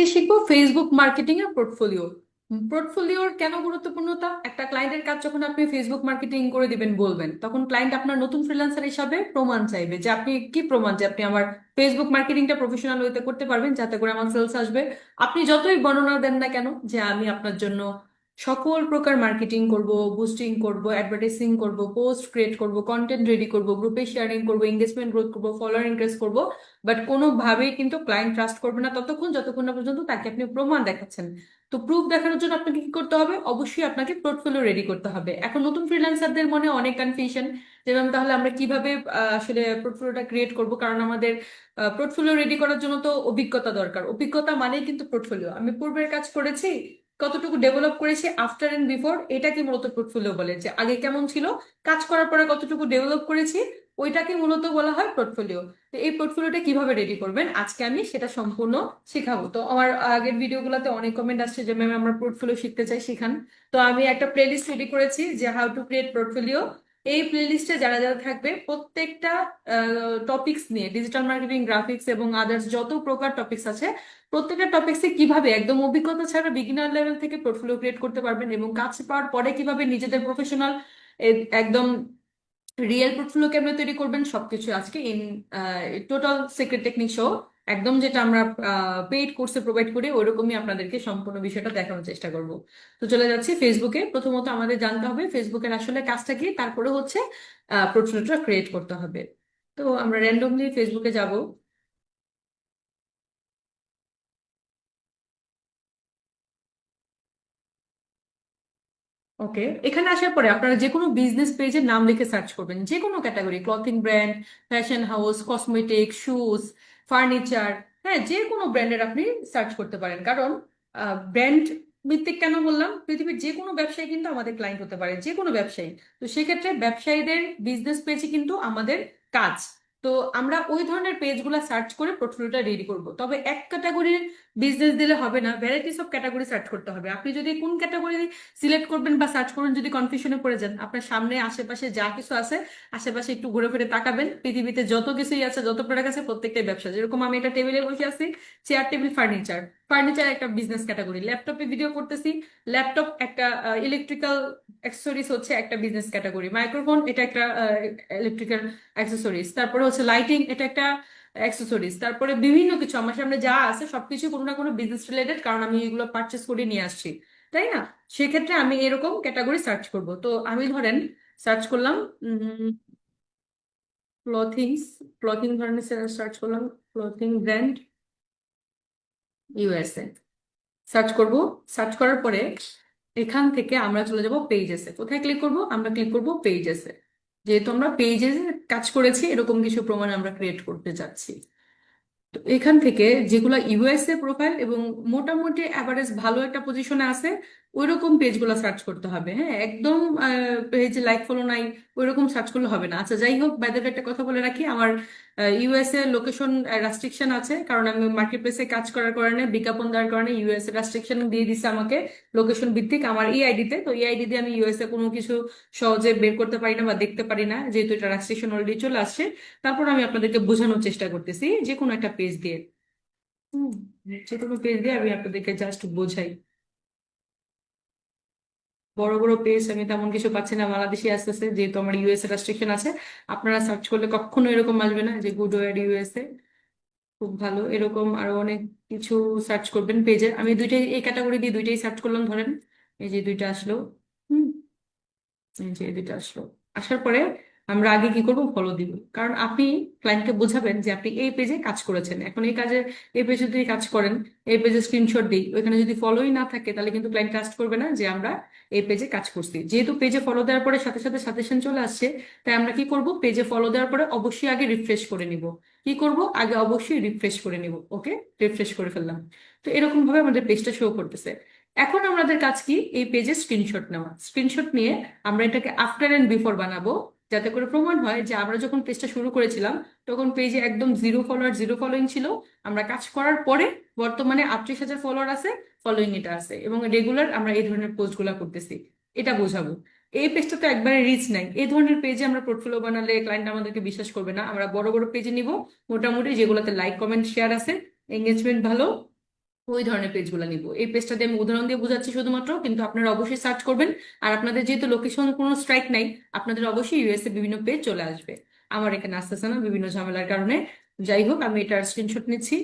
আজকে শিখব Facebook marketing এর পোর্টফোলিও পোর্টফোলিওর কেন গুরুত্বপূর্ণতা? একটা ক্লায়েন্টের কাজ যখন আপনি ফেসবুক মার্কেটিং করে দিবেন, বলবেন, তখন ক্লায়েন্ট আপনার নতুন ফ্রিল্যান্সার হিসাবে প্রমাণ চাইবে যে আপনি কি প্রমাণ, যে আপনি আমার ফেসবুক মার্কেটিংটা প্রফেশনাল হইতে করতে পারবেন, যাতে করে আমার সেলস আসবে। আপনি যতই বর্ণনা দেন না কেন, যে আমি আপনার জন্য সকল প্রকার মার্কেটিং করব বুস্টিং করব অ্যাডভার্টাইজিং করব পোস্ট ক্রিয়েট করব কন্টেন্ট রেডি করব গ্রুপে শেয়ারিং করব এঙ্গেজমেন্ট গ্রোথ করব ফলোয়ার ইনক্রিজ করব বাট কোনোভাবেই কিন্তু ক্লায়েন্ট ট্রাস্ট করবে না ততক্ষণ, যতক্ষণ না পর্যন্ত তাকে আপনি প্রমাণ দেখাচ্ছেন। তো প্রুফ দেখানোর জন্য আপনাকে কি করতে হবে? অবশ্যই আপনাকে পোর্টফোলিও রেডি করতে হবে। এখন নতুন ফ্রিল্যান্সারদের মনে অনেক কনফিউশন যে ম্যাম তাহলে আমরা কীভাবে আসলে পোর্টফোলিওটা ক্রিয়েট করব? কারণ আমাদের পোর্টফোলিও রেডি করার জন্য তো অভিজ্ঞতা দরকার। অভিজ্ঞতা মানেই কিন্তু পোর্টফোলিও আমি পূর্বের কাজ করেছি কতটুকু ডেভেলপ করেছে আফটার এন্ড বিফোর এটাকে মূলত পোর্টফোলিও বলে যে আগে কেমন ছিল, কাজ করার পরে কতটুকু ডেভেলপ করেছি, ওইটাকে মূলত বলা হয় পোর্টফোলিও তো এই পোর্টফোলিওটা কীভাবে রেডি করবেন? আজকে আমি সেটা সম্পূর্ণ শেখাবো। তো আমার আগের ভিডিওগুলোতে অনেক কমেন্ট আসছে যে ম্যাম আমরা পোর্টফোলিও শিখতে চাই, শিখান। তো আমি একটা প্লেলিস্ট রেডি করেছি যে হাউ টু ক্রিয়েট পোর্টফোলিও এই প্লেলিস্টে যারা যারা থাকবে প্রত্যেকটা টপিকস নিয়ে ডিজিটাল মার্কেটিং গ্রাফিক্স এবং আদার্স যত প্রকার টপিকস আছে, প্রত্যেকটা টপিক্সে কীভাবে, একদম অভিজ্ঞতা ছাড়া বিগিনার লেভেল থেকে পোর্টফোলিও ক্রিয়েট করতে পারবেন এবং কাজ পাওয়ার পরে কীভাবে নিজেদের প্রফেশনাল একদম রিয়েল পোর্টফোলিও কেমনে তৈরি করবেন, সবকিছু আজকে in total secret technique show একদম যেটা আমরা পেইড কোর্সে প্রোভাইড করি, ওইরকমই আপনাদেরকে সম্পূর্ণ বিষয়টা দেখানোর চেষ্টা করব। তো চলে যাচ্ছি ফেসবুকে প্রথমত আমাদের জানতে হবে ফেসবুকের আসলে কাজটা কি, তারপরে হচ্ছে পোর্টফোলিওটা ক্রিয়েট করতে হবে। তো আমরা র্যান্ডমলি ফেসবুকে যাব। ওকে এখানে আসার পরে আপনারা যে কোনো বিজনেস পেজের নাম লিখে সার্চ করবেন। যে কোনো category clothing brand fashion house cosmetic shoes furniture হ্যাঁ যে কোনো ব্র্যান্ডের আপনি সার্চ করতে পারেন। কারণ ব্র্যান্ড ভিত্তিক কেন বললাম? পৃথিবীর যে কোনো ব্যবসায়ী কিন্তু আমাদের ক্লায়েন্ট হতে পারে, যে কোনো ব্যবসায়ী। তো সেক্ষেত্রে ব্যবসায়ীদের বিজনেস পেয়েছি কিন্তু আমাদের কাজ। তো আমরা ওই ধরনের পেজগুলো সার্চ করে পোর্টফোলিওটা রেডি করব। তবে এক ক্যাটাগরির বিজনেস দিলে হবে না ভ্যারাইটিস অফ ক্যাটাগরি সার্চ করতে হবে। আপনি যদি কোন ক্যাটাগরি সিলেক্ট করবেন বা সার্চ করবেন যদি কনফিউশনে পড়ে যান, আপনার সামনে, আশেপাশে যা কিছু আছে, আশেপাশে একটু ঘুরে ফিরে তাকাবেন। পৃথিবীতে যত কিছুই আছে, যত প্রোডাক্ট আছে, প্রত্যেকটাই ব্যবসা। যেরকম আমি এটা টেবিলে বসে আছি চেয়ার টেবিল ফার্নিচার ফার্নিচার একটা বিজনেস ক্যাটাগরি ল্যাপটপে ভিডিও করতেছি, ল্যাপটপ একটা ইলেকট্রিক্যাল অ্যাক্সেসরিজ হচ্ছে একটা বিজনেস ক্যাটাগরি মাইক্রোফোন এটা একটা ইলেকট্রিক্যাল অ্যাক্সেসরিজ তারপরে হচ্ছে লাইটিং এটা একটা অ্যাক্সেসরিজ তারপরে বিভিন্ন কিছু, আমার সামনে যা আছে সবকিছু কোনো না কোনো বিজনেস রিলেটেড কারণ আমি এগুলো পারচেস করে নিয়ে আসছি। তাই না? সেক্ষেত্রে আমি এরকম ক্যাটাগরি সার্চ করব। তো আমি ধরেন সার্চ করলাম ক্লথিংস ক্লথিং ধরনের সার্চ করলাম ক্লথিং ব্র্যান্ড ইউএসএ সার্চ করব। সার্চ করার পরে এখান থেকে আমরা চলে যাব পেজেসে কোথায় ক্লিক করব? আমরা ক্লিক করব পেজেসে যেহেতু আমরা পেজেসে কাজ করেছি, এরকম কিছু প্রমাণ আমরা ক্রিয়েট করতে যাচ্ছি। তো এখান থেকে যেগুলো ইউএসএ প্রোফাইল এবং মোটামুটি অ্যাভারেজ ভালো একটা পজিশনে আছে ওইরকম পেজগুলো সার্চ করতে হবে হ্যাঁ? একদম পেজ লাইক ফলো নাই, ওইরকম সার্চ করলে হবে না। আচ্ছা যাই হোক বাইদের একটা কথা বলে রাখি, আমার ইউএসএ লোকেশন রেস্ট্রিকশন আছে, কারণ আমি মার্কেট প্লেসে কাজ করার কারণে, বিজ্ঞাপন দেওয়ার কারণে ইউএসএ রেস্ট্রিকশন দিয়ে দিচ্ছে আমাকে লোকেশন ভিত্তিক আমার এই আইডিতে তো। এই আইডি দিয়ে আমি ইউএসএ কোনো কিছু সহজে বের করতে পারি না বা দেখতে পারি না, যেহেতু এটা রেস্ট্রিকশন অলরেডি চলে আসছে। তারপর আমি আপনাদেরকে বোঝানোর চেষ্টা করতেছি, যে কোনো একটা পেজ দিয়ে। হুম, যে কোনো পেজ দিয়ে আমি আপনাদেরকে জাস্ট বোঝাই। বড় বড় পেজ আমি তেমন কিছু পাচ্ছি না। বাংলাদেশি আসতেছে, যেহেতু আমার ইউএসএ রেস্ট্রিকশন আছে। আপনারা সার্চ করলে কখনো এরকম আসবে না যে গুড ওয়ার ইউএসএ খুব ভালো। এরকম আরও অনেক কিছু সার্চ করবেন পেজে আমি দুইটাই, এই ক্যাটাগরি দিয়ে দুইটাই সার্চ করলাম, ধরেন। এই যে দুইটা আসলো। হুম, এই যে দুইটা আসলো। আসার পরে আমরা আগে কি করব? ফলো দিব। কারণ আপনি ক্লায়েন্টকে বোঝাবেন যে আপনি এই পেজে কাজ করেছেন। এখন এই কাজে এই পেজে যদি কাজ করেন, এই পেজে স্ক্রিনশট দিই, ওইখানে যদি ফলোই না থাকে, তাহলে কিন্তু ক্লায়েন্ট ট্রাস্ট করবে না যে আমরা এই পেজে কাজ করছি। যেহেতু পেজে ফলো দেওয়ার পরে সাথে সাথে সাজেশন চলে আসছে, তাই আমরা কি করব? পেজে ফলো দেওয়ার পরে অবশ্যই আগে রিফ্রেশ করে নিব। কি করব? আগে অবশ্যই রিফ্রেশ করে নিব। ওকে রিফ্রেশ করে ফেললাম। তো এরকম ভাবে আমাদের পেজটা শো করতেছে। এখন আমাদের কাজ কি? এই পেজে স্ক্রিনশট নেওয়া। স্ক্রিনশট নিয়ে আমরা এটাকে আফটার এন্ড বিফোর বানাবো। যাতে করে প্রমাণ হয় যে আমরা যখন পেজটা শুরু করেছিলাম, তখন পেজে একদম জিরো ফলোয়ার জিরো ফলোয়িং ছিল। আমরা কাজ করার পরে বর্তমানে আটত্রিশ হাজার ফলোয়ার আছে ফলোয়িং এটা আছে এবং রেগুলার আমরা এই ধরনের পোস্টগুলো করতেছি। এটা বোঝাবো। এই পেজটা তো একবারে রিচ নাই। এই ধরনের পেজে আমরা পোর্টফোলিও বানালে ক্লায়েন্ট আমাদেরকে বিশ্বাস করবে না। আমরা বড় বড় পেজে নিব। মোটামুটি যেগুলোতে লাইক কমেন্ট শেয়ার আছে এঙ্গেজমেন্ট ভালো। ওই ধরনের পেজগুলো নিব। এই পেজটা দিয়ে আমি উদাহরণ দিয়ে বোঝাচ্ছি শুধুমাত্র, কিন্তু আপনারা অবশ্যই সার্চ করবেন। আর আপনাদের যেহেতু লোকেশন কোনো স্ট্রাইক নাই, আপনাদের অবশ্যই ইউএসএ বিভিন্ন পেজ চলে আসবে। আমার এখানে আসতেছে না বিভিন্ন ঝামেলার কারণে। যাই হোক, আমি এটার স্ক্রিনশট নিচ্ছি।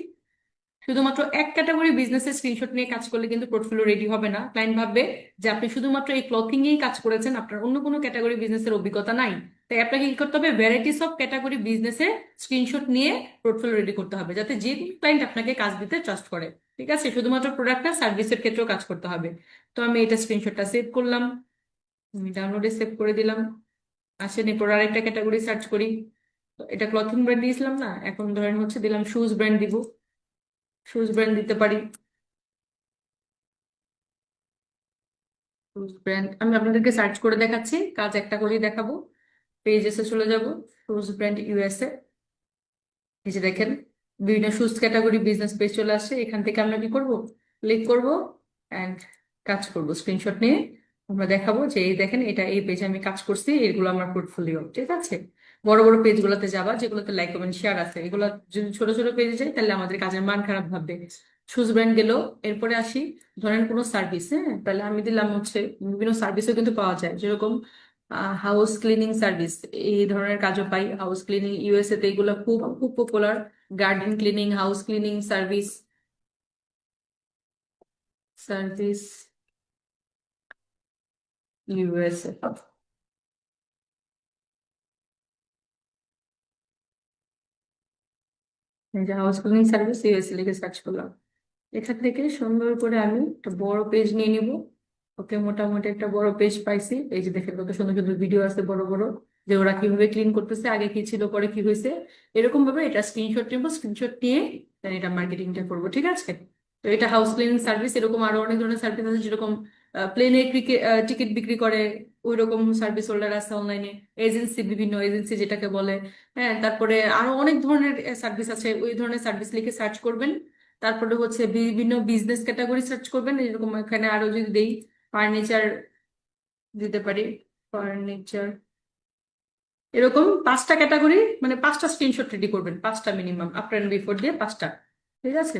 শুধুমাত্র এক ক্যাটাগরি বিজনেসের স্ক্রিনশট নিয়ে কাজ করলে কিন্তু পোর্টফোলিও রেডি হবে না। ক্লায়েন্ট ভাববে যে আপনি শুধুমাত্র এই ক্লথিং এই কাজ করেছেন, আপনার অন্য কোনো ক্যাটাগরি বিজনেসের অভিজ্ঞতা নাই। তাই আপনাকে কি করতে হবে? ভ্যারাইটিস অফ ক্যাটাগরি বিজনেসের স্ক্রিনশট নিয়ে পোর্টফোলিও রেডি করতে হবে, যাতে যে ক্লায়েন্ট আপনাকে কাজ দিতে ট্রাস্ট করে। ঠিক আছে? শুধুমাত্র প্রোডাক্ট না সার্ভিসের ক্ষেত্রেও কাজ করতে হবে। তো আমি এটা স্ক্রিনশটটা সেভ করলাম। আমি ডাউনলোডে সেভ করে দিলাম। আসেন, এরপর আরেকটা ক্যাটাগরি সার্চ করি। তো এটা ক্লথিং ব্র্যান্ড দিয়েছিলাম না? এখন ধরেন হচ্ছে দিলাম শুজ ব্র্যান্ড দিব। শুজ ব্র্যান্ড দিতে পারি। শুজ ব্র্যান্ড আমি আপনাদেরকে সার্চ করে দেখাচ্ছি। কাজ একটা করেই দেখাবো। পেজেসে চলে যাব। শুজ ব্র্যান্ড ইউএসএ এই যে দেখেন বিভিন্ন শুজ ক্যাটাগরি বিজনেস পেজ চলে আসছে এখান থেকে আমরা কি করব? ক্লিক করব অ্যান্ড কাজ করব। স্ক্রিনশট নিয়ে আমরা দেখাবো যে, এই দেখেন, এটা এই পেজে আমি কাজ করছি, এগুলো আমার পোর্টফোলিও ঠিক আছে? বড় বড় পেজ পেজগুলোতে যাবা, যেগুলোতে লাইক কমেন্ট শেয়ার আছে। এগুলো যদি ছোট ছোট পেজে যাই, তাহলে আমাদের কাজের মান খারাপ ভাববে। শুজ ব্র্যান্ড গেল, এরপরে আসি, ধরেন কোনো সার্ভিস হ্যাঁ? তাহলে আমি দিলাম হচ্ছে বিভিন্ন সার্ভিসও কিন্তু পাওয়া যায়। যেরকম হাউস ক্লিনিং সার্ভিস এই ধরনের কাজও পাই। হাউস ক্লিনিং ইউএসএ তে এগুলো খুব খুব popular garden cleaning house cleaning service service USA যে হাউস ক্লিনিং সার্ভিস ইউএসএ লিখে সার্চ করলাম। এখান থেকে সুন্দর করে আমি একটা বড় পেজ নিয়ে নিব। ওকে মোটামুটি একটা বড় পেজ পাইছি। এই যে দেখেন কত সুন্দর সুন্দর ভিডিও আছে বড় বড়, যে ওরা কীভাবে ক্লিন করতেছে, আগে কি ছিল, পরে কি হয়েছে। এরকম ভাবে এটা স্ক্রিনশট নেব স্ক্রিনশট নিয়ে দেন এটা মার্কেটিংটা করব, ঠিক আছে? তো এটা হাউস ক্লিনিং সার্ভিস এরকম আরও অনেক ধরনের সার্ভিস আছে, যেরকম প্লেনে টিকিট বিক্রি করে ওই রকম সার্ভিস হোল্ডার আছে অনলাইনে এজেন্সি বিভিন্ন এজেন্সি যেটাকে বলে। হ্যাঁ তারপরে আরও অনেক ধরনের সার্ভিস আছে, ওই ধরনের সার্ভিস লিখে সার্চ করবেন। তারপরে হচ্ছে বিভিন্ন বিজনেস ক্যাটাগরি সার্চ করবেন, এরকম এখানে আরও যদি দেই ফার্নিচার দিতে পারি, ফার্নিচার। এরকম পাঁচটা ক্যাটাগরি মানে পাঁচটা স্ক্রিনশট রেডি করবেন, পাঁচটা মিনিমাম আফটার এন্ড বিফোর দিয়ে পাঁচটা, ঠিক আছে?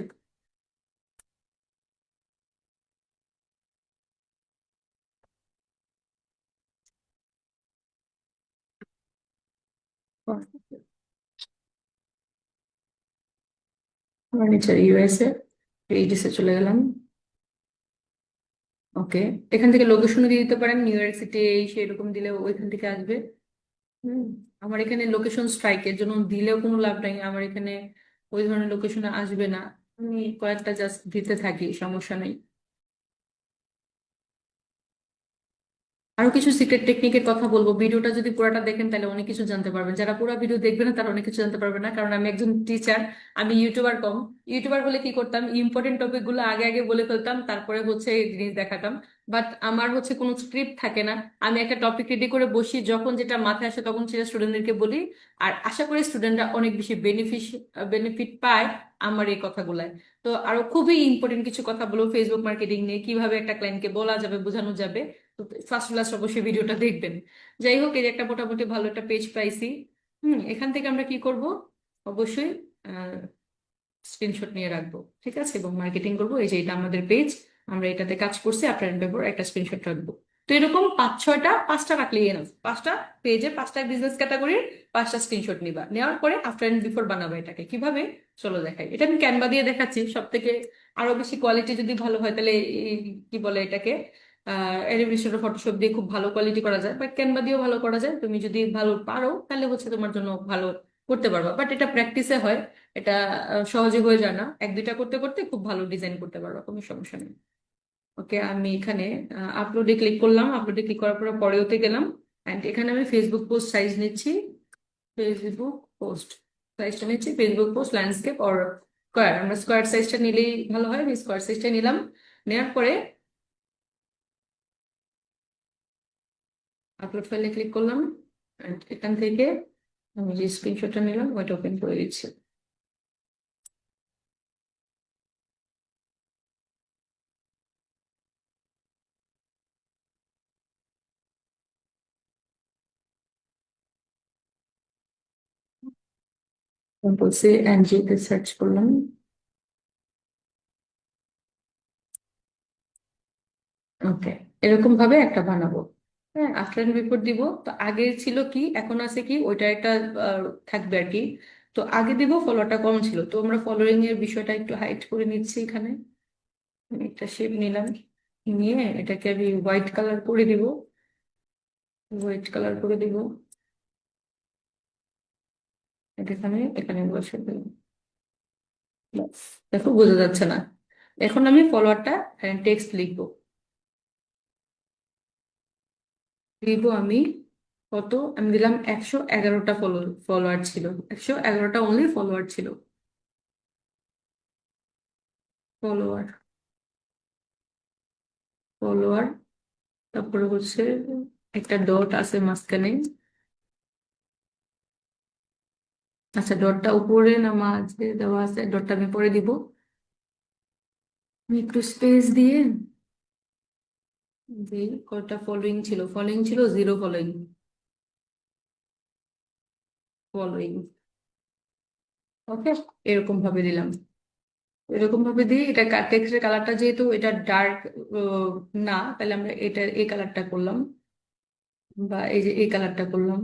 ফার্নিচার ইউএসএ পেজেসে চলে গেলাম। ওকে, এখান থেকে লোকেশন দিয়ে দিতে পারেন নিউ ইয়র্ক সিটি এই সেরকম দিলে ওইখান থেকে আসবে। হুম, আমার এখানে লোকেশন স্ট্রাইকের জন্য দিলেও কোনো লাভ নাই, আমার এখানে ওই ধরনের লোকেশনে আসবে না। আমি কয়েকটা জাস্ট দিতে থাকি, সমস্যা নেই। আরও কিছু সিক্রেট টেকনিকের কথা বলব। ভিডিওটা যদি পুরোটা দেখেন, তাহলে অনেক কিছু জানতে পারবেন। যারা পুরো ভিডিও দেখবে না, তারা অনেক কিছু জানতে পারবে না। কারণ আমি একজন টিচার আমি ইউটিউবার কম। ইউটিউবার বলে কি করতাম? ইম্পর্টেন্ট টপিকগুলো আগে আগে বলে ফেলতাম, তারপরে হচ্ছে জিনিস দেখাতাম। বাট আমার হচ্ছে কোনো স্ক্রিপ্ট থাকে না। আমি একটা টপিক রেডি করে বসি, যখন যেটা মাথায় আসে তখন সেটা স্টুডেন্টদেরকে বলি। আর আশা করি স্টুডেন্টরা অনেক বেশি বেনিফিট বেনিফিট পায় আমার এই কথাগুলায়। তো আরও খুবই ইম্পর্টেন্ট কিছু কথা বলব। ফেসবুক মার্কেটিং নিয়ে কীভাবে একটা ক্লায়েন্টকে বলা যাবে, বোঝানো যাবে। তো ফার্স্ট ক্লাস অবশ্যই ভিডিওটা দেখবেন। যাই হোক, এই একটা মোটামুটি ভালো একটা পেজ পাইছি। হুম, এখান থেকে আমরা কি করব? অবশ্যই স্ক্রিনশট নিয়ে রাখব, ঠিক আছে? এবং মার্কেটিং করব। এই যে এটা আমাদের পেজ আমরা এটাতে কাজ করছি, আপনার ব্যাপার একটা স্ক্রিনশট রাখব। তো এরকম পাঁচ, ছয়টা, পাঁচটা রাখলে এনাফ পাঁচটা পেজে পাঁচটা বিজনেস ক্যাটাগরির পাঁচটা স্ক্রিনশট নিবা। নেওয়ার পরে আফটার এন্ড বিফোর বানাবা এটাকে। কীভাবে? চলো দেখাই। এটা আমি ক্যানভা দিয়ে দেখাচ্ছি। সব থেকে আরও বেশি কোয়ালিটি যদি ভালো হয়, তাহলে কি বলে এটাকে? অ্যানিমেশন ফটোশপ দিয়ে খুব ভালো কোয়ালিটি করা যায় বাট ক্যানভা দিয়েও ভালো করা যায়। তুমি যদি ভালো পারো, তাহলে হচ্ছে তোমার জন্য ভালো করতে পারবা। বাট এটা প্র্যাকটিসে হয়, এটা সহজে হয়ে যায় না। এক দুইটা করতে করতে খুব ভালো ডিজাইন করতে পারবা, কোনো সমস্যা নেই। ওকে আমি এখানে আপলোডে ক্লিক করলাম। আপলোডে ক্লিক করার পরে পরেওতে গেলাম। অ্যান্ড এখানে আমি ফেসবুক পোস্ট সাইজ নিচ্ছি। ফেসবুক পোস্ট সাইজটা নিচ্ছি। Facebook post landscape or square আমরা স্কোয়ার সাইজটা নিলেই ভালো হয়। আমি স্কোয়ার সাইজটা নিলাম। নেওয়ার পরে আপলোড ফাইলে ক্লিক করলাম, and এখান থেকে আমি যে স্ক্রিনশটটা নিলাম, ওইটা ওপেন করে দিচ্ছি। বলছি এনজিওতে সার্চ করলাম। ওকে এরকম ভাবে একটা বানাবো। হ্যাঁ আফটার বিফোর দিব। তো আগে ছিল কি, এখন আছে কি ওইটা একটা থাকবে আর কি। তো আগে দিব ফলোয়ারটা কম ছিল। তো আমরা ফলোয়িং এর বিষয়টা একটু হাইড করে নিচ্ছি এখানে। একটা শেপ নিলাম নিয়ে এটাকে আমি হোয়াইট কালার করে দিব। হোয়াইট কালার করে দিব। আমি এখানে বসে দিলাম। দেখো বোঝা যাচ্ছে না। এখন আমি ফলোয়ারটা টেক্সট লিখব। দিব আমি কত? আমি দিলাম একশো এগারোটা ফলো ফলোয়ার ছিল। একশো এগারোটা অনলি ফলোয়ার ছিল। ফলোয়ার ফলোয়ার তারপরে হচ্ছে একটা ডট আছে মাঝখানে। আচ্ছা ডটটা উপরে না মাঝে দেওয়া আছে? ডটটা আমি পরে দিব। একটু স্পেস দিয়ে যে কটা ফলোইং ছিল? ফলোইং ছিল জিরো ফলোইং ফলোইং ওকে এরকম ভাবে দিলাম। এরকম ভাবে দিই এটা টেক্সটের কালারটা যেহেতু এটা ডার্ক না, তাহলে আমরা এটা, এই কালারটা করলাম। বা এই যে এই কালারটা করলাম,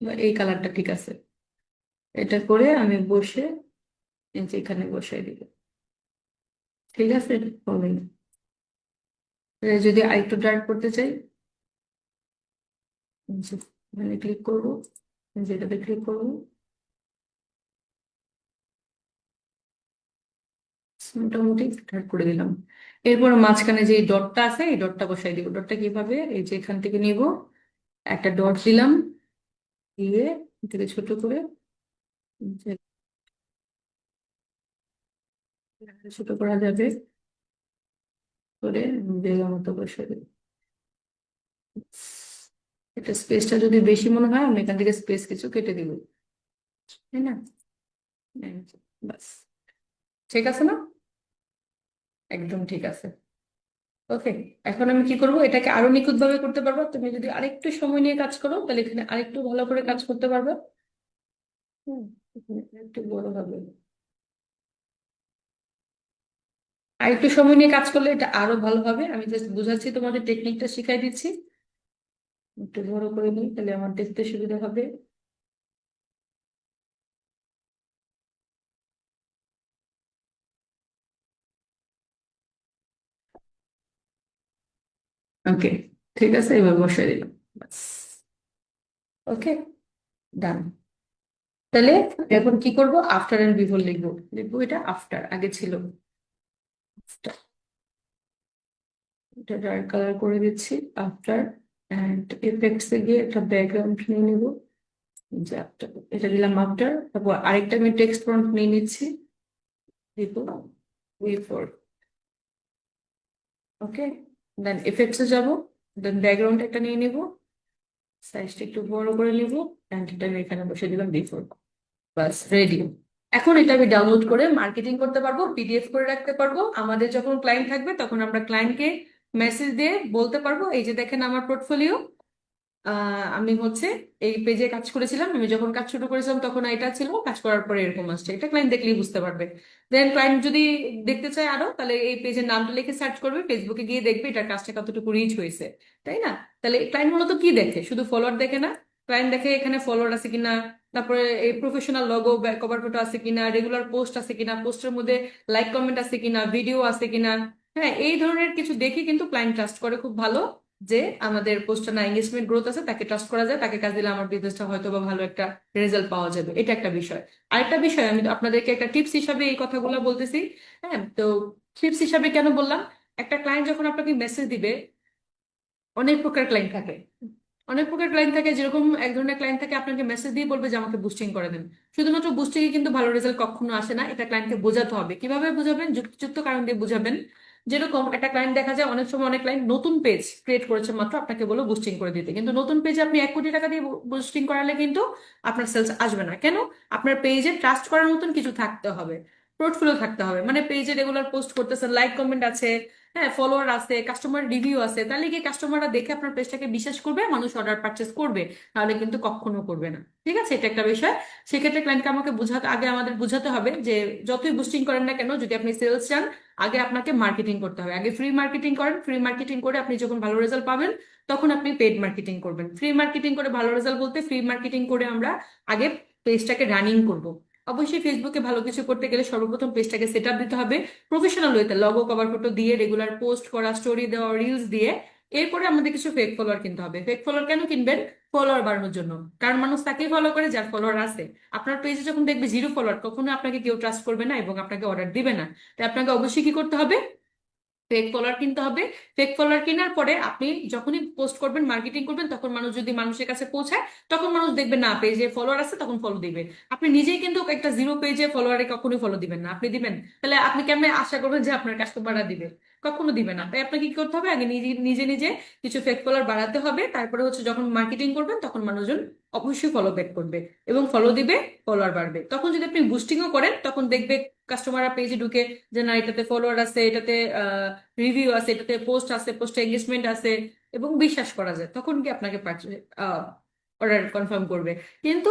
বা এই কালারটা ঠিক আছে। এটা করে আমি বসে এখানে বসাই দিব। ঠিক আছে? ফলোইং যদি আরেকটু ডার্ক করতে চাই ক্লিক করব, যেটাতে ক্লিক করব। মোটামুটি ডার্ক করে দিলাম। এরপর মাঝখানে যে ডটটা আছে, এই ডটটা বসাই দিব। ডটটা কীভাবে? এই যে এখান থেকে নিব, একটা ডট দিলাম, দিয়ে থেকে ছোট করে, ছোট করা যাবে। করে জায়গা মতো দেব এটা স্পেসটা যদি বেশি মনে হয়, আমি এখান থেকে স্পেস কিছু কেটে দিব। তাই না? বাস। ঠিক আছে না? একদম ঠিক আছে। ওকে এখন আমি কি করব? এটাকে আরও নিখুঁত ভাবে করতে পারব। তুমি যদি আরেকটু সময় নিয়ে কাজ করো, তাহলে এখানে আরেকটু ভালো করে কাজ করতে পারবে। হুম একটু বড় হবে। আর একটু সময় নিয়ে কাজ করলে এটা আরও ভালো হবে। আমি জাস্ট বুঝাচ্ছি তোমাদের টেকনিকটা শিখাই দিচ্ছি। একটু বড় করে নিই, তাহলে আমার দেখতে সুবিধা হবে। ওকে ঠিক আছে, এবার বসাই দিলাম। বাস ওকে ডান তাহলে এখন কি করব? আফটার এন্ড বিফোর লিখব। লিখব এটা আফটার আগে ছিল. এটা ডার্ক কালার করে দিচ্ছি আফটার অ্যান্ড এফেক্টস এ গিয়ে একটা ব্যাকগ্রাউন্ড নিয়ে নেব। এটা দিলাম আফটার তারপর আরেকটা আমি টেক্সট ফন্ট নিয়ে নিচ্ছি, দিব বিফোর ওকে দেন এফেক্টসে যাব দেন ব্যাকগ্রাউন্ড একটা নিয়ে নেব সাইজটা একটু বড় করে নেব অ্যান্ড এটা এখানে বসে দিলাম বিফোর বাস রেডি এখন এটা আমি ডাউনলোড করে মার্কেটিং করতে পারব পিডিএফ করে রাখতে পারব। আমাদের যখন ক্লায়েন্ট থাকবে তখন আমরা ক্লায়েন্টকে মেসেজ দিয়ে বলতে পারব, এই যে দেখেন আমার পোর্টফোলিও আমি হচ্ছে এই পেজে কাজ করেছিলাম, আমি যখন কাজ শুরু করেছিলাম তখন এটা ছিল, কাজ করার পরে এরকম আসছে। এটা ক্লায়েন্ট দেখলেই বুঝতে পারবে। দেন ক্লায়েন্ট যদি দেখতে চায় আরও, তাহলে এই পেজের নামটা লিখে সার্চ করবে ফেসবুকে গিয়ে দেখবে এটার কাজটা কতটুকু রিচ হয়েছে, তাই না? তাহলে ক্লায়েন্ট মূলত কি দেখে? শুধু ফলোয়ার দেখে না? ক্লায়েন্ট দেখে এখানে ফলোয়ার আছে কিনা? তারপরে এই প্রফেশনাল লোগো কভার ফটো আছে কিনা রেগুলার পোস্ট আছে কিনা পোস্টের মধ্যে লাইক কমেন্ট আছে কিনা ভিডিও আছে কিনা হ্যাঁ এই ধরনের কিছু দেখে কিন্তু ক্লায়েন্ট ট্রাস্ট করে খুব ভালো যে আমাদের পোস্টটা না এঙ্গেজমেন্ট গ্রোথ আছে, তাকে ট্রাস্ট করা যায়, তাকে কাজ দিলে আমার বিজনেসটা হয়তো বা ভালো একটা রেজাল্ট পাওয়া যাবে। এটা একটা বিষয়। আরেকটা বিষয়, আমি আপনাদেরকে একটা টিপস হিসাবে এই কথাগুলো বলতেছি হ্যাঁ তো টিপস হিসাবে কেন বললাম? একটা ক্লায়েন্ট যখন আপনাকে মেসেজ দিবে, অনেক প্রকার ক্লায়েন্ট থাকে। অনেক প্রকার ক্লায়েন্ট থাকে, যেরকম এক ধরনের ক্লায়েন্ট থাকে, আপনাকে মেসেজ দিয়ে বলবে যে আমাকে বুস্টিং করে দেন। শুধুমাত্র বুস্টিং এ কিন্তু ভালো রেজাল্ট কখনো আসে না, এটা ক্লায়েন্টকে বোঝাতে হবে। কীভাবে বোঝাবেন? যুক্তিযুক্ত কারণ দিয়ে বুঝাবেন। যেরকম একটা ক্লায়েন্ট দেখা যায়, অনেক সময় অনেক ক্লায়েন্ট নতুন পেজ ক্রিয়েট করেছে মাত্র, আপনাকে বলো বুস্টিং করে দিতে। কিন্তু নতুন পেজে আপনি এক কোটি টাকা দিয়ে বুস্টিং করালে কিন্তু আপনার সেলস আসবে না। কেন? আপনার পেজে ট্রাস্ট করার মতন কিছু থাকতে হবে। পোর্টফোলিও থাকতে হবে। মানে পেজে রেগুলার পোস্ট করতেছেন লাইক কমেন্ট আছে হ্যাঁ ফলোয়ার আছে কাস্টমার রিভিউ আছে, তাহলে কি কাস্টমাররা দেখে আপনার পেজটাকে বিশ্বাস করবে, মানুষ অর্ডার পারচেস করবে তাহলে কিন্তু কখনো করবে না। ঠিক আছে? এটা একটা বিষয়। সেক্ষেত্রে ক্লায়েন্টকে আমাকে বোঝাতে আগে আমাদের বোঝাতে হবে যে যতই বুস্টিং করেন না কেন, যদি আপনি সেলস চান, আগে আপনাকে মার্কেটিং করতে হবে। আগে ফ্রি মার্কেটিং করেন ফ্রি মার্কেটিং করে আপনি যখন ভালো রেজাল্ট পাবেন, তখন আপনি পেড মার্কেটিং করবেন। ফ্রি মার্কেটিং করে ভালো রেজাল্ট বলতে ফ্রি মার্কেটিং করে আমরা আগে পেজটাকে রানিং করব। অবশ্যই ফেসবুকে ভালো কিছু করতে গেলে সর্বপ্রথম পেজটাকে সেট আপ দিতে হবে। প্রফেশনাল ওয়েতে লগো কভার ফটো দিয়ে রেগুলার পোস্ট করা স্টোরি দেওয়া রিলস দিয়ে এরপরে আমাদের কিছু ফেক ফলোয়ার কিনতে হবে। ফেক ফলোয়ার কেন কিনবেন? ফলোয়ার বাড়ানোর জন্য। কারণ মানুষ তাকেই ফলো করে যার ফলোয়ার আছে। আপনার পেজে যখন দেখবে জিরো ফলোয়ার কখনো আপনাকে কেউ ট্রাস্ট করবে না এবং আপনাকে অর্ডার দিবে না। তাই আপনাকে অবশ্যই কি করতে হবে? ফেক ফলোয়ার কিনতে হবে। ফেক ফলোয়ার কেনার পরে আপনি যখনই পোস্ট করবেন মার্কেটিং করবেন, তখন মানুষ যদি মানুষের কাছে পৌঁছায়, তখন মানুষ দেখবে না পেজে ফলোয়ার আছে, তখন ফলো দিবে। আপনি নিজেই কিন্তু একটা জিরো পেজে ফলোয়ারে কখনোই ফলো দিবেন না। আপনি দিবেন। তাহলে আপনি কেমন আশা করবেন যে আপনার কাস্টমাররা দিবে? কখনো দিবে না। তাই আপনাকে কি করতে হবে? আগে নিজে নিজে কিছু ফেক ফলোয়ার বাড়াতে হবে। তারপরে হচ্ছে যখন মার্কেটিং করবেন, তখন মানুষজন অবশ্যই ফলো ব্যাক করবে এবং ফলো দিবে ফলোয়ার বাড়বে। তখন যদি আপনি বুস্টিংও করেন, তখন দেখবে কাস্টমাররা পেজে ঢুকে যে, না, এটাতে ফলোয়ার আছে, এটাতে রিভিউ আছে, এটাতে পোস্ট আছে পোস্টে এঙ্গেজমেন্ট আছে এবং বিশ্বাস করা যায়। তখন কি আপনাকে অর্ডার কনফার্ম করবে। কিন্তু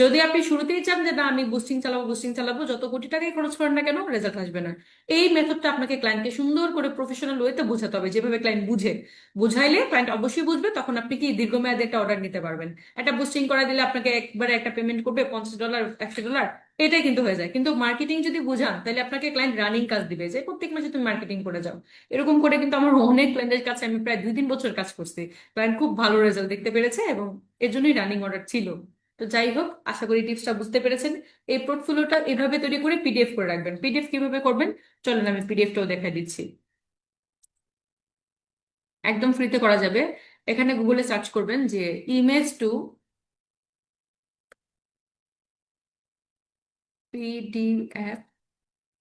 যদি আপনি শুরুতেই চান যে না, আমি বুস্টিং চালাবো বুস্টিং চালাবো, যত কোটি টাকাই খরচ করেন না কেন রেজাল্ট আসবে না। এই মেথডটা আপনাকে ক্লায়েন্টকে সুন্দর করে প্রফেশনাল ওয়েতে বোঝাতে হবে। যেভাবে ক্লায়েন্ট বুঝে। বুঝাইলে ক্লায়েন্ট অবশ্যই বুঝবে, তখন আপনি কি দীর্ঘমেয়াদে একটা অর্ডার নিতে পারবেন। একটা বুস্টিং করা দিলে আপনাকে একবারে একটা পেমেন্ট করবে, পঞ্চাশ ডলার একশো ডলার এটাই কিন্তু হয়ে যায়। কিন্তু মার্কেটিং যদি বুঝান, তাহলে আপনাকে ক্লায়েন্ট রানিং কাজ দিবে যে, প্রত্যেক মাসে তুমি মার্কেটিং করে যাও। এরকম করে কিন্তু আমার অনেক ক্লায়েন্টের কাছে আমি প্রায় দুই তিন বছর কাজ করছি। ক্লায়েন্ট খুব ভালো রেজাল্ট দেখতে পেরেছে এবং এর জন্যই রানিং অর্ডার ছিল। তো যাই হোক, আশা করি টিপসটা বুঝতে পেরেছেন। এই পোর্টফোলিওটা এভাবে তৈরি করে পিডিএফ করে রাখবেন। পিডিএফ কীভাবে করবেন? চলেন আমি পিডিএফটাও দেখাই দিচ্ছি। একদম ফ্রিতে করা যাবে। এখানে গুগলে সার্চ করবেন যে image to PDF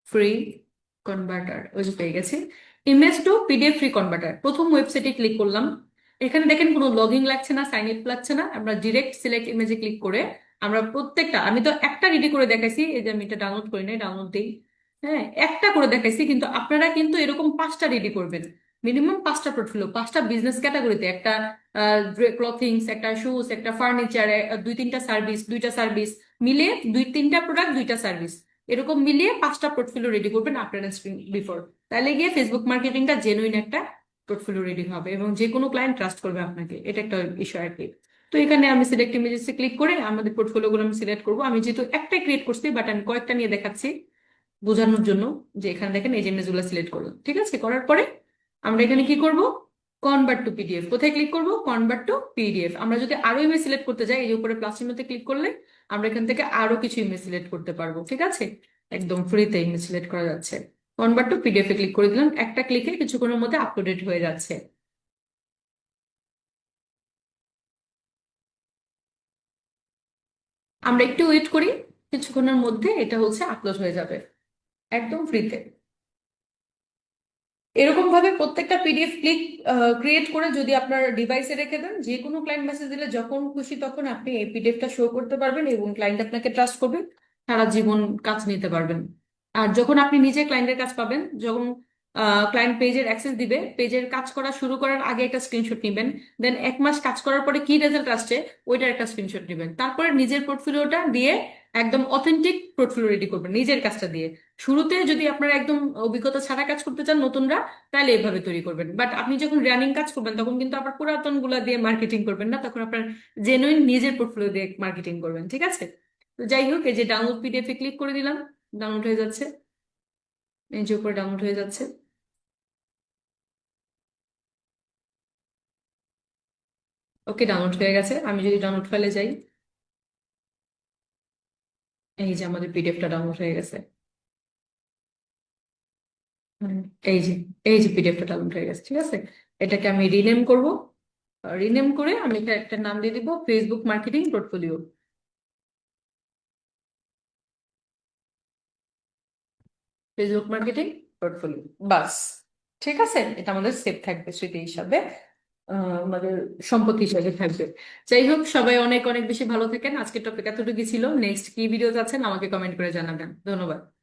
free converter ওই যে পেয়ে গেছি। Image to PDF free converter প্রথম ওয়েবসাইটে ক্লিক করলাম। এখানে দেখেন কোনো লগ লাগছে না সাইন আপ লাগছে না, আমরা ডিরেক্ট সিলেক্ট ইমেজে ক্লিক করে আমরা প্রত্যেকটা, আমি তো একটা রেডি করে দেখাইছি, এই যে আমি এটা ডাউনলোড করি নাই ডাউনলোড দিই। হ্যাঁ একটা করে দেখাইছি, কিন্তু আপনারা কিন্তু এরকম পাঁচটা রেডি করবেন। মিনিমাম পাঁচটা পোর্টফোলিও পাঁচটা বিজনেস ক্যাটাগরিতে একটা ক্লথিংস একটা শুজ একটা ফার্নিচার দুই তিনটা সার্ভিস দুইটা সার্ভিস মিলে দুই, তিনটা প্রোডাক্ট দুইটা সার্ভিস এরকম মিলিয়ে পাঁচটা পোর্টফোলিও রেডি করবেন আফটার বিফোর তাহলে গিয়ে ফেসবুক মার্কেটিংটা জেনুইন একটা পোর্টফোলিও রেডি হবে এবং যে কোনো ক্লায়েন্ট ট্রাস্ট করবে আপনাকে। এটা একটা বিষয় আর কি। তো এখানে আমি সিলেক্ট ইমেজেসে ক্লিক করে আমাদের পোর্টফোলিওগুলো আমি সিলেক্ট করব। আমি যেহেতু একটাই ক্রিয়েট করছি বাট আমি কয়েকটা নিয়ে দেখাচ্ছি বোঝানোর জন্য যে এখানে দেখেন এই যে ইমেজগুলো সিলেক্ট করল ঠিক আছে? করার পরে আমরা এখানে কি করব? কনভার্ট টু পিডিএফ কোথায় ক্লিক করব? কনভার্ট টু পিডিএফ আমরা যদি আরও ইমেজ সিলেক্ট করতে যাই, এই উপরে প্লাস চিহ্নতে ক্লিক করলে আমরা এখান থেকে আরও কিছু ইমেজ সিলেক্ট করতে পারব, ঠিক আছে? একদম ফ্রিতে ইমেজ সিলেক্ট করা যাচ্ছে। কনভার্ট টু পিডিএফ এ ক্লিক করে দিলাম। একটা ক্লিকে কিছুক্ষণের মধ্যে আপলোডেড হয়ে যাচ্ছে। আমরা একটু ওয়েট করি, কিছুক্ষণের মধ্যে এটা হচ্ছে আপলোড হয়ে যাবে। একদম ফ্রিতে এরকম ভাবে প্রত্যেকটা পিডিএফ ক্লিক ক্রিয়েট করে যদি আপনার ডিভাইসে রেখে দেন, যে কোনো ক্লায়েন্ট মেসেজ দিলে যখন খুশি তখন আপনি এই পিডিএফটা শো করতে পারবেন এবং ক্লায়েন্ট আপনাকে ট্রাস্ট করবে, সারা জীবন কাজ নিতে পারবেন। আর যখন আপনি নিজে ক্লায়েন্টের কাজ পাবেন, যখন ক্লায়েন্ট পেজের অ্যাক্সেস দিবে। পেজের কাজ করা শুরু করার আগে একটা স্ক্রিনশট নেবেন। দেন এক মাস কাজ করার পরে কি রেজাল্ট আসছে, ওইটার একটা স্ক্রিনশট নেবেন। তারপরে নিজের পোর্টফোলিওটা দিয়ে একদম অথেন্টিক পোর্টফোলিও রেডি করবেন, নিজের কাজটা দিয়ে। শুরুতে যদি আপনারা একদম অভিজ্ঞতা ছাড়া কাজ করতে চান নতুনরা, তাহলে এভাবে তৈরি করবেন। বাট আপনি যখন রানিং কাজ করবেন, তখন কিন্তু আপনার পুরাতনগুলা দিয়ে মার্কেটিং করবেন না, তখন আপনার জেনুইন নিজের পোর্টফোলিও দিয়ে মার্কেটিং করবেন, ঠিক আছে? তো যাই হোক, এই যে ডাউনলোড পিডিএফ এ ক্লিক করে দিলাম ডাউনলোড হয়ে যাচ্ছে। এই যে উপরে ডাউনলোড হয়ে যাচ্ছে। ওকে ডাউনলোড হয়ে গেছে। আমি যদি ডাউনলোড ফাইলে যাই, এই যে আমাদের পিডিএফটা ডাউনলোড হয়ে গেছে। এই যে এই যে পিডিএফটা ডাউনলোড হয়ে গেছে, ঠিক আছে? এটাকে আমি রিনেম করব। রিনেম করে আমি একটা নাম দিয়ে দিব Facebook marketing portfolio Facebook marketing portfolio বাস। ঠিক আছে? এটা আমাদের সেভ থাকবে, স্মৃতি হিসাবে। আমাদের সম্পদ হিসাবে থাকবে। যাই হোক, সবাই অনেক অনেক বেশি ভালো থাকেন। আজকের টপিক এতটুকু ছিল। নেক্সট কি ভিডিও আছেন আমাকে কমেন্ট করে জানাবেন। ধন্যবাদ।